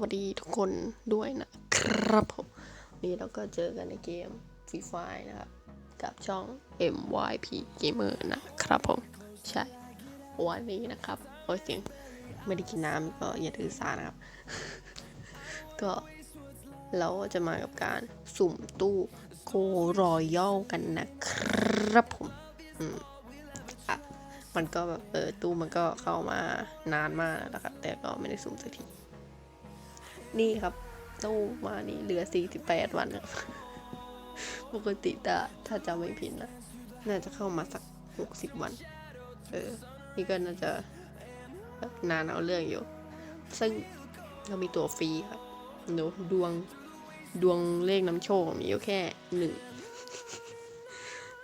วัสดีทุกคนด้วยนะครับผมนี่เราก็เจอกันในเกม Free Fire นะครับกับช่อง MYP Gamer นะครับผม ใช่ วันนี้นะครับโอ้ยเสียงไม่ได้กินน้ำก็อย่าถือสานะครับ ก็เราจะมากับการสุ่มตู้โกรอยัลกันนะครับผมอืมอะมันก็แบบเออตู้มันก็เข้ามานานมากแล้วครับ แต่ก็ไม่ได้สุ่มสักที นี่ครับ ตู้มานี่เหลือ 48 วันครับปกติแต่ถ้าจำไม่ผิดนะ น่าจะเข้ามาสัก 60 วัน เออ นี่ก็น่าจะนานเอาเรื่องอยู่ ซึ่งเรามีตัวฟรีครับดูดวงดวงเลขน้ำโชคมีอยู่แค่หนึ่ง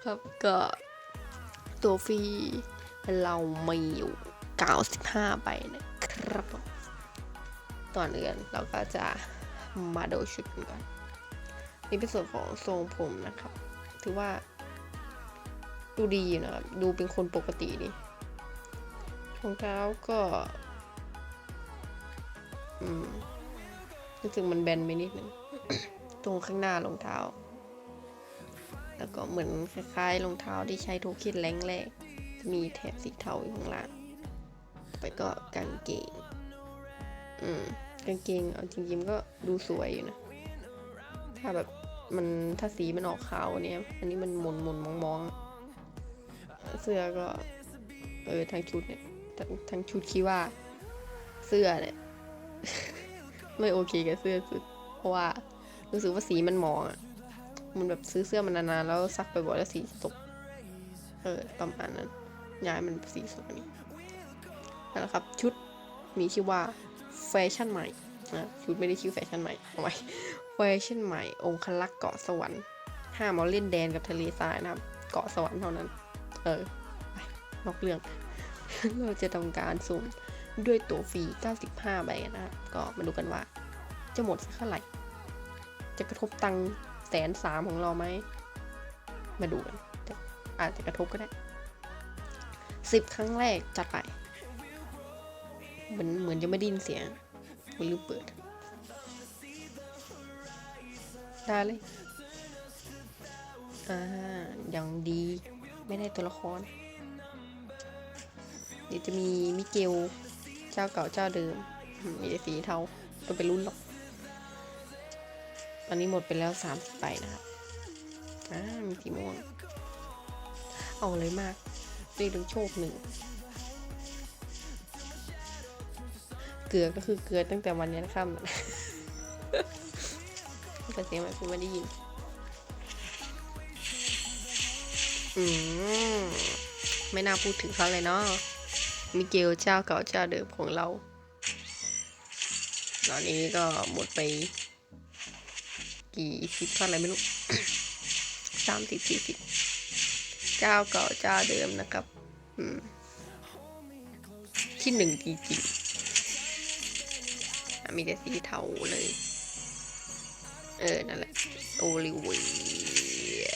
ครับก็ตัวฟรีเรามีอยู่ 95ใบนะครับ ผมตอนอื่นเราก็จะมาดูชุดกันก่อนนี่เป็นส่วนของทรงผมนะครับ ถือว่า ดูดีนะครับ ดูเป็นคนปกติดีรองเท้าก็อืมรู้สึกมันแบนไปนิดนึง ตรงข้างหน้ารองเท้า แล้วก็เหมือนคล้ายๆรองเท้าที่ใช้ทุกคิดแรงแรกจะมีแถบสีเทาอยู่ข้างล่าง ไปก็กางเกง อืม กางเกงเอาจริงๆก็ดูสวยอยู่นะ ถ้าแบบมันถ้าสีมันออกขาวเนี่ย อันนี้มันหมุนหมุนมองมองๆเสื้อก็ เออทั้งชุดเนี่ยทั้งทั้งชุดคิดว่า เสื้อเนี่ย ไม่โอเคกับเสื้อสุด เพราะว่ารู้สึกว่าสีมันหมองอะมันแบบซื้อเสื้อมันานๆแล้วซักไปบ่อยแล้วสีตก เออประมาณนั้นย้ายมันสีสดกว่านี้นั่นแหละครับ ชุดมีชื่อว่า แฟชั่นใหม่นะชุดไม่ได้ชื่อแฟชั่นใหม่เอาไว้แฟชั่นใหม่ องคลักษ์เกาะสวรรค์ห้ามเอาเล่นแดนกับทะเลทรายนะครับ เกาะสวรรค์เท่านั้น เออไปนอกเรื่อง เราจะทำการสุ่มด้วยตัวฟรี 95 ใบนะครับ ก็มาดูกันว่า จะหมดสักเท่าไหร่ จะกระทบตังแสนสามของเราไหม มาดูกัน อาจจะกระทบก็ได้สิบครั้งแรกจัดไป เหมือนเหมือนจะไม่ได้ยินเสียงมันลืมเปิด ได้เลย อ่า อย่างดีไม่ได้ตัวละคร เดี๋ยวจะมีมิเกล เจ้าเก่าเจ้าเดิม มีแต่สีเทาต้องไปรุ่นหรอก ตอนนี้หมดไปแล้วสามสิบใบนะครับ อ่า มีสีม่วง เอาเลยมากเรียกดูโชคหนึ่ง กลือก็คือเกลือตั้งแต่วันยันค่ำแต่เสียงไม่คุณไม่ได้ยิน อืมไม่น่าพูดถึงเขาเลยเนาะมิเกลเจ้าเก่าเจ้าเดิมของเราตอนนี้ก็หมดไป กี่สิบเท่าไรไม่รู้สามสิบสี่สิบเจ้าเก่าเจ้าเดิมนะครับ อืมที่หนึ่งจริงๆ มีแต่สีเทาเลย เออ นั่นแหละ โอลิเวีย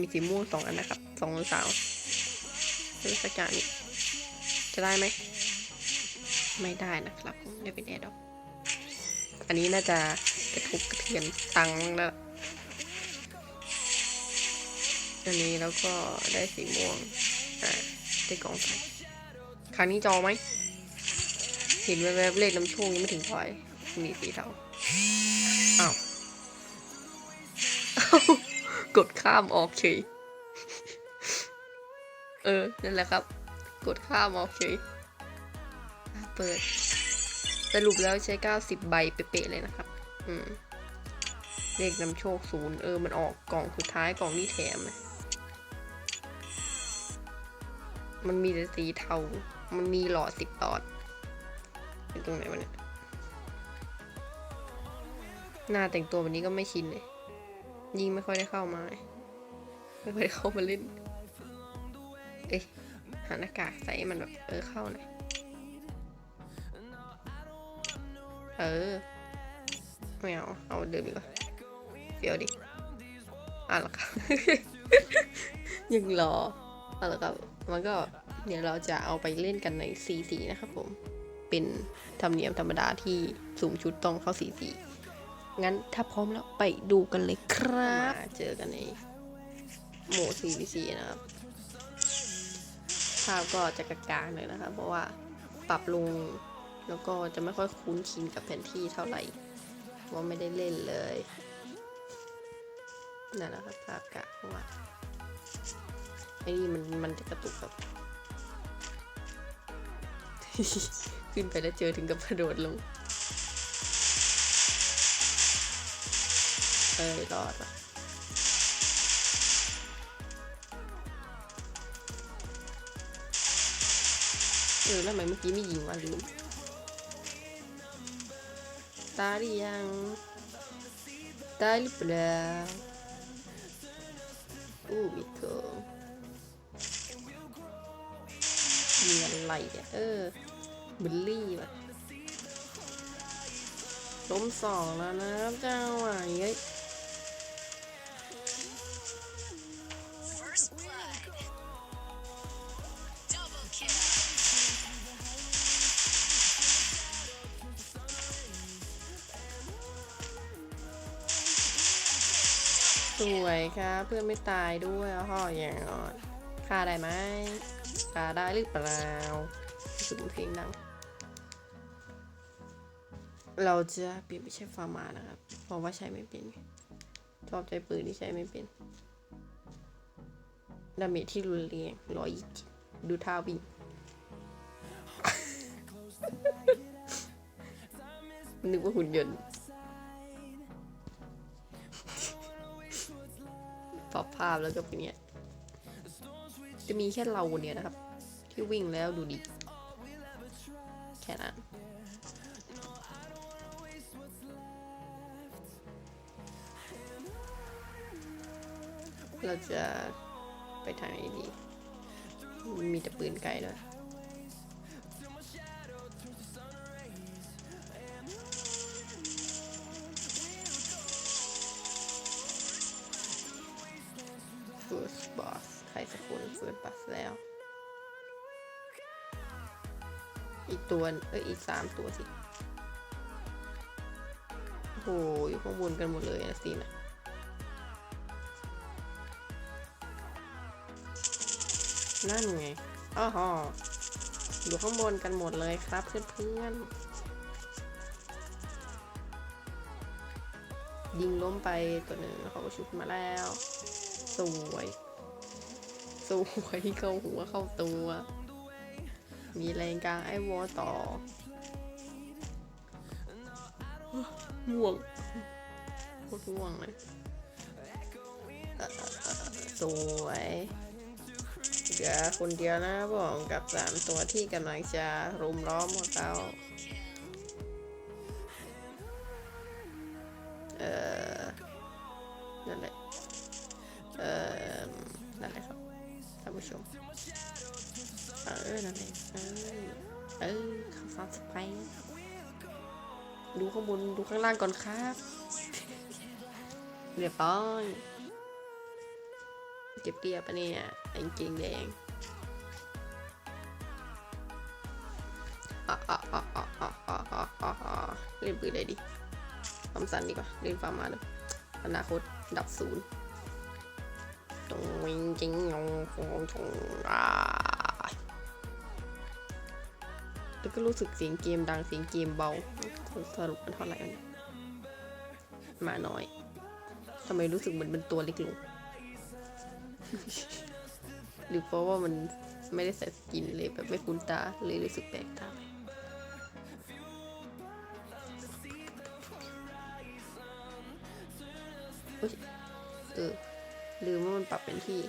มีสีม่วงสองอันนะครับ สองสาวเออสักอย่างนี้จะได้ไหม ไม่ได้นะครับไม่เป็นแอร์ดอกอันนี้น่าจะกระทบกระเทือนตังแล้วอันนี้แล้วก็ได้สีม่วง อ่าได้กล่องไฟครั้งนี้จอไหม เห็นแวบๆเลขน้ำโชคยังไม่ถึงพอยมีสีเทาอ้าวอ้าวกดข้ามออกเฉยเออ นั่นแหละครับ กดข้ามออกเฉยอะเปิด สรุปแล้วใช้ 90 ใบเป๊ะๆเลยนะครับ อืม เลขนำโชคศูนย์เออ มันออกกล่องสุดท้ายกล่องนี้แถมนะมันมีแต่สีเทา มันมีหลอดสิบหลอด อยู่ตรงไหนวะเนี่ย หน้าแต่งตัวแบบนี้ก็ไม่ชินเลย ยิงไม่ค่อยได้เข้ามา ไม่ค่อยได้เข้ามาเล่น เอ้ยหาหน้ากากใส่มันแบบเออเข้าหน่อยเออไม่เอาเอาเดิมดีกว่าเฟียวดิอะหรอครับยังรออะหรอครับมันก็เดี๋ยวเราจะเอาไปเล่นกันในสีสีนะครับผม เป็นธรรมเนียมธรรมดาที่สูงชุดต้องเข้าสีสีงั้นถ้าพร้อมแล้วไปดูกันเลยครับมาเจอกันในโหมด CVC นะครับภาพก็จะกากๆหน่อยนะครับเพราะว่าปรับลงแล้วก็จะไม่ค่อยคุ้นชินกับแผนที่เท่าไหร่เพราะว่าไม่ได้เล่นเลยนั่นแหละครับภาพกะเพราะว่าไอ้นี่มันมันจะกระตุกแบบ ขึ้นไปแล้วเจอถึงกับกระโดดลง เอ้ยรอดว่ะเออแล้วทำไมเมื่อกี้ไม่ยิงวะลืมตายหรือยังตายหรือเปล่าอู้มีเคิงมีอะไรเนี่ยเออ บิลลี่ว่ะล้มสองแล้วนะครับเจ้าหวายเฮ้ย First blood. Double kill. สวยครับเพื่อนไม่ตายด้วยอ้ออย่างอ่อนฆ่าได้ไหมฆ่าได้หรือเปล่ารู้ สึกเพลงดัง เราจะเปลี่ยนไปใช้ฟาร์มานะครับ เพราะว่าใช้ไม่เป็น ชอบใจปืนที่ใช้ไม่เป็น ดาเมจที่รุนแรงร้อยยี่สิบดูท่าวิ่งนึกว่าหุ่นยนต์ปรับภาพแล้วก็เป็นเนี้ยจะมีแค่เราเนี้ยนะครับ ที่วิ่งแล้วดูดี แค่นั้น เราจะไปทางไหนดี มีแต่ปืนไกลด้วย ตัวเอ้ยอีกสามตัวสิโอ้โหอยู่ข้างบนกันหมดเลยนะสินะนั่นไงอ้อฮออยู่ข้างบนกันหมดเลยครับเพื่อนๆยิงล้มไปตัวหนึ่งเขาก็ชุบมาแล้ว สวย สวยเข้าหัวเข้าตัว มีแรงกลางไอ้วอต่อง่วงโคตรง่วงเลยสวยเหลือคนเดียวนะผมกับสามตัวที่กำลังจะรุมล้อมพวกเขาเออนั่นแหละเออนั่นแหละครับท่านผู้ชม เออนั่นเองเออเออข่าวสารสไปดูข้างบนดูข้างล่างก่อนครับเรียบร้อยเก็บเรียบปะเนี่ยกางเกงแดงเล่นปืนเลยดิฟาร์มสันดีกว่าเล่นฟาร์มมาเลยอนาคตดับศูนย์ตรงจริงงงงงอ่า แล้วก็รู้สึกเสียงเกมดังเสียงเกมเบา สรุปมันเท่าไหร่วะเนี่ยมาน้อยทำไมรู้สึกเหมือนเป็นตัวเล็กลงหรือเพราะว่ามันไม่ได้ใส่สกินเลยแบบไม่คุ้นตาเลยรู้สึกแปลกตาไปเฮ้ยเออลืมว่ามันปรับเป็นที่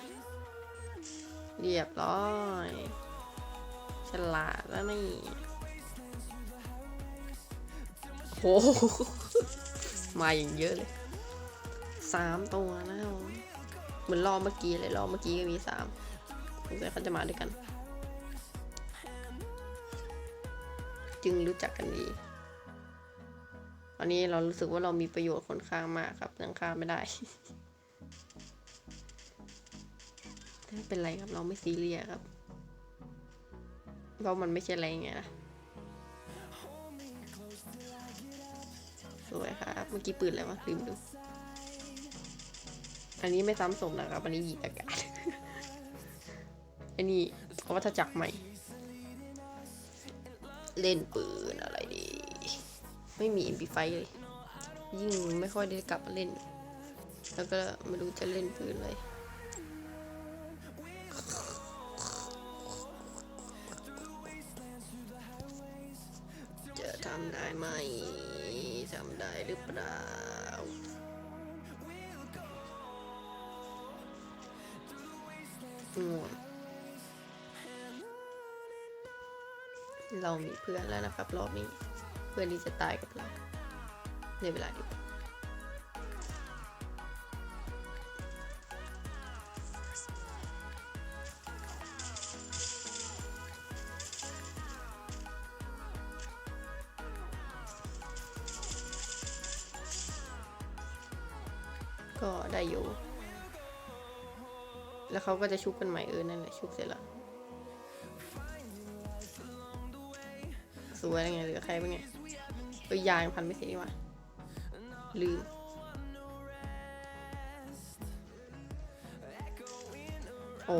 เรียบร้อย ฉลาดแล้วนี่ โห มาอย่างเยอะเลยสามตัวนะเหมือนรอบเมื่อกี้เลยรอบเมื่อกี้ก็มีสามสงสัยเขาจะมาด้วยกัน จึงรู้จักกันดีวันนี้เรารู้สึกว่าเรามีประโยชน์ค่อนข้างมากครับยังฆ่าไม่ได้ไม่เป็นไรครับเราไม่ซีเรียสครับ เพราะมันไม่ใช่แรไงล่ะ วยครับเมื่อกี้ปืนอะไรวะลืมดู อันนี้ไม่ซ้ำสมนะครับ อันนี้หยีอากาศ อันนี้วัฏจักรใหม่ เล่นปืนอะไรดี ไม่มี MP5 เลย ยิ่งไม่ค่อยได้กลับมาเล่น แล้วก็ไม่รู้จะเล่นปืนเลย รือเปล่าง่วงเรามีเพื่อนแล้วนะครับ รอบนี้ เพื่อนที่จะตายกับเรา ในเวลาเดียวกัน เขาก็จะชุบกันใหม่เออนั่นแหละชุบเสร็จแล้วสวยยังไงหลือใครบ้างไงเออยายังพันไม่เสร็จนี่หว่าลืมโอ้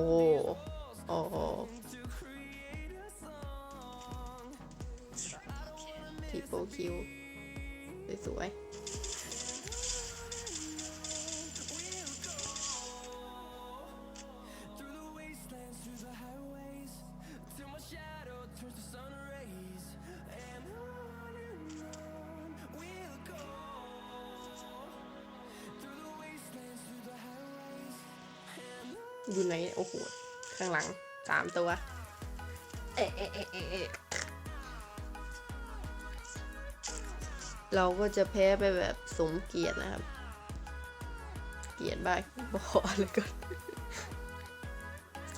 โอ้โหทีโปคิวสวยๆ เราก็จะแพ้ไปแบบสมเกียรตินะครับ เกียรติบ้าบอกเลยก่อนโซ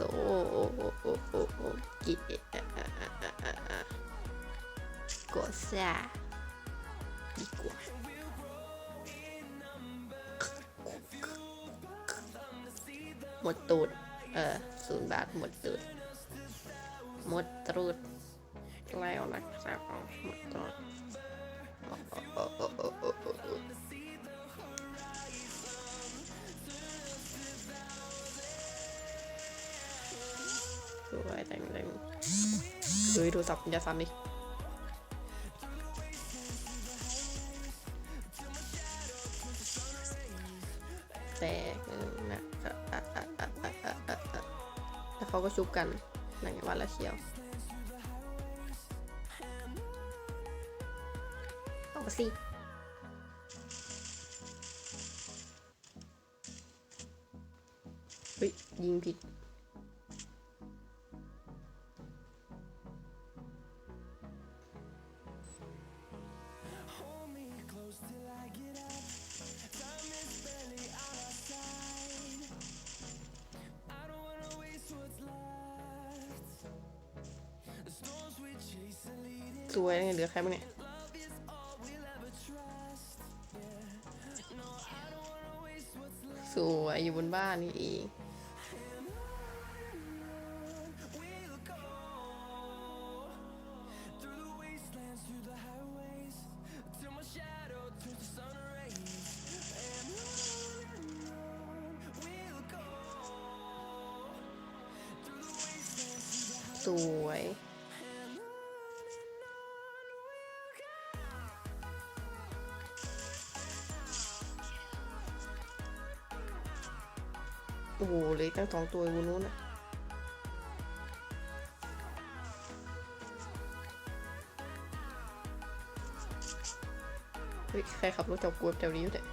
โอเกียรกดซะดีกว่าหมดตูด เออศูนย์บาทหมดตูด หมดตูดแล้วนะครับเอาหมดตูด ดูสวยแต่งแต่งดูดูสับจะซ้ำดิแตกนะแล้วเขาก็ชุบกันหลังวันละเชียวเอาสิ ฮ้ยยิงผิด สวยยังไงเหลือใครบ้างเนี่ยสวยอยู่บนบ้านนี่เอง สวย โอ้โหเลยตั้งสองตัวอยู่นู้นอะเฮ้ยใครขับรถจับกวแถวนี้อยู่เนี่ย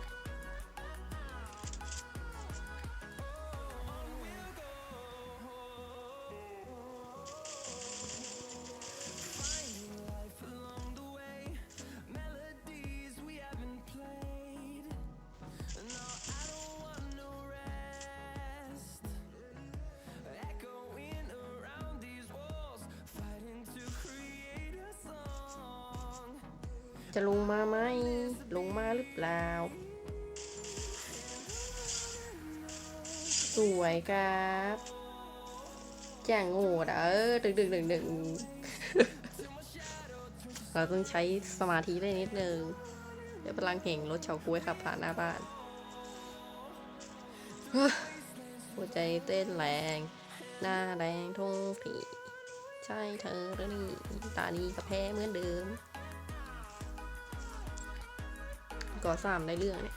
จะลงมาไหม ลงมาหรือเปล่า สวยครับจ้างโง่อะเออดึงดึงดึงดึงเราต้องใช้สมาธิได้นิดนึง เดี๋ยวพลังแห่งรถเฉาก้วยขับผ่านหน้าบ้าน หัวใจเต้นแรง หน้าแดงทุ่งผีใช่เธอหรือนี่ ตานี้ก็แพ้เหมือนเดิม ก่อสามได้เรื่องเนี่ย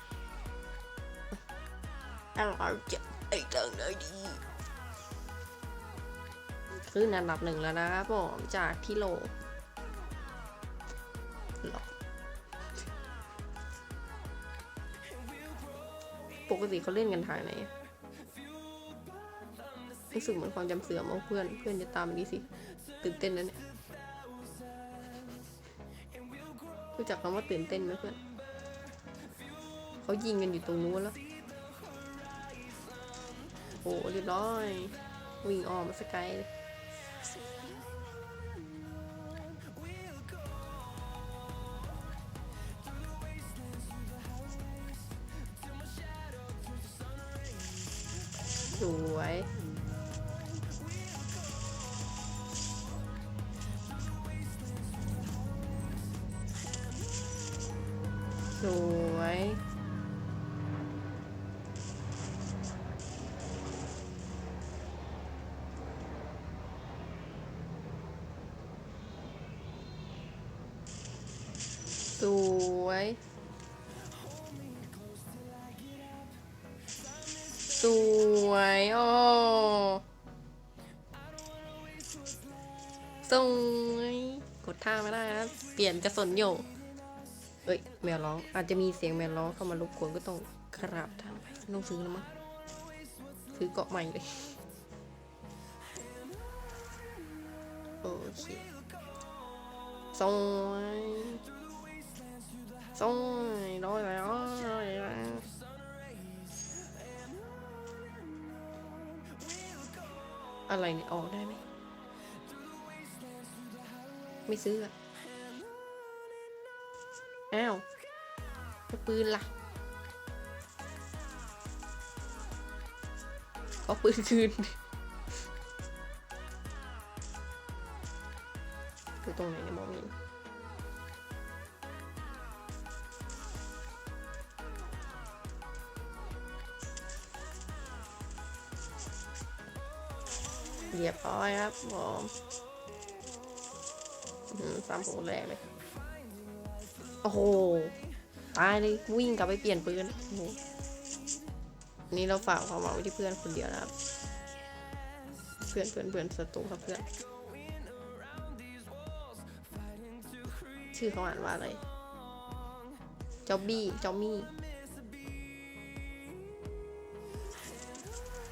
เราจะไอ้เรื่องเลยดีขึ้นอันดับหนึ่งแล้วนะครับผมจากที่โหลหรอปกติเขาเล่นกันทางไหนอะรู้สึกเหมือนความจำเสื่อมเอาเพื่อน เพื่อนจะตามมาดีสิ ตื่นเต้นนะเนี่ยรู้จักคำว่าตื่นเต้นไหมเพื่อน เขายิงกันอยู่ตรงนู้นแล้ว โอ้เรียบร้อย วิ่งออกมาสกายเลยสวยสวย วยโอ้สวยกดท่าไม่ได้ครับเปลี่ยนกระสนโยงเอ้ยแมวร้องอาจจะมีเสียงแมวร้องเข้ามารบกวนก็ต้องกราบทางไปต้องซื้อแล้วมั้งซื้อเกาะใหม่เลยโอเคสวยสวยร้อยแล้วร้อยแล้ว อะไรเนี่ยออกได้ไหม ไม่ซื้ออะอ้าวปืนล่ะเอาปืนคืน เรียบร้อยครับผมสามโหแรงเลย โอ้โห ตายเลยวิ่งกลับไปเปลี่ยนปืนโอ้โหนี่เราฝากความหวังไว้ที่เพื่อนคนเดียวนะครับ เพื่อนเพื่อนเพื่อนศัตรูครับเพื่อน ชื่อเขาอ่านว่าอะไรจอบบี้จอมมี่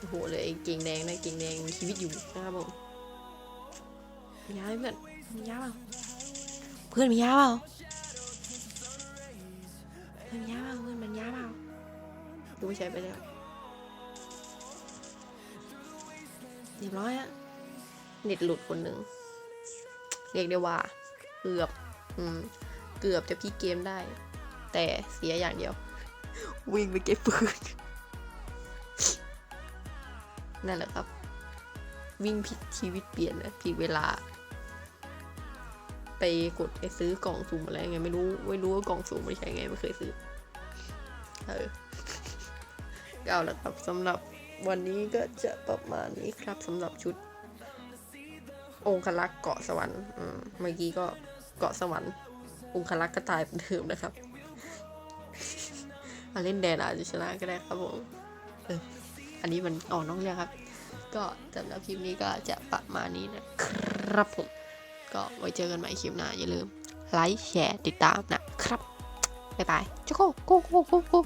โอ้โหเลยเก่งแดงนะเก่งแดงมีชีวิตอยู่นะครับผมมียาเพื่อนมียาเปล่าเพื่อนมียาเปล่าเพื่อนมียาเปล่าเพื่อนมันยาเปล่าดูไม่ใช้ไปแล้วเรียบร้อยอะเน็ตหลุดคนหนึ่งเรียกได้ว่า เกือบ อืม เกือบจะพลิกเกมได้ แต่เสียอย่างเดียว วิ่งไปเก็บปืน นั่นแหละครับ วิ่งผิดชีวิตเปลี่ยนนะผิดเวลา ไปกดไปซื้อกล่องสุ่มอะไรไงไม่รู้ไม่รู้ว่ากล่องสุ่มไม่ใช่ไงไม่เคยซื้อเออก็เอาละครับสำหรับวันนี้ก็จะประมาณนี้ครับสำหรับชุด องคลักษ์เกาะสวรรค์อืมเมื่อกี้ก็เกาะสวรรค์ องคลักษ์ก็ตายเป็นเดิมนะครับมาเล่นแดนอาจจะชนะก็ได้ครับผมเอันนี้มันอ่อนน้องเรื่องครับ ก็สำหรับคลิปนี้ก็จะประมาณนี้นะครับผม ก็ไว้เจอกันใหม่คลิปหน้าอย่าลืมไลค์แชร์ติดตามนะครับ บ๊ายบายจุ๊กโก้โก้โก้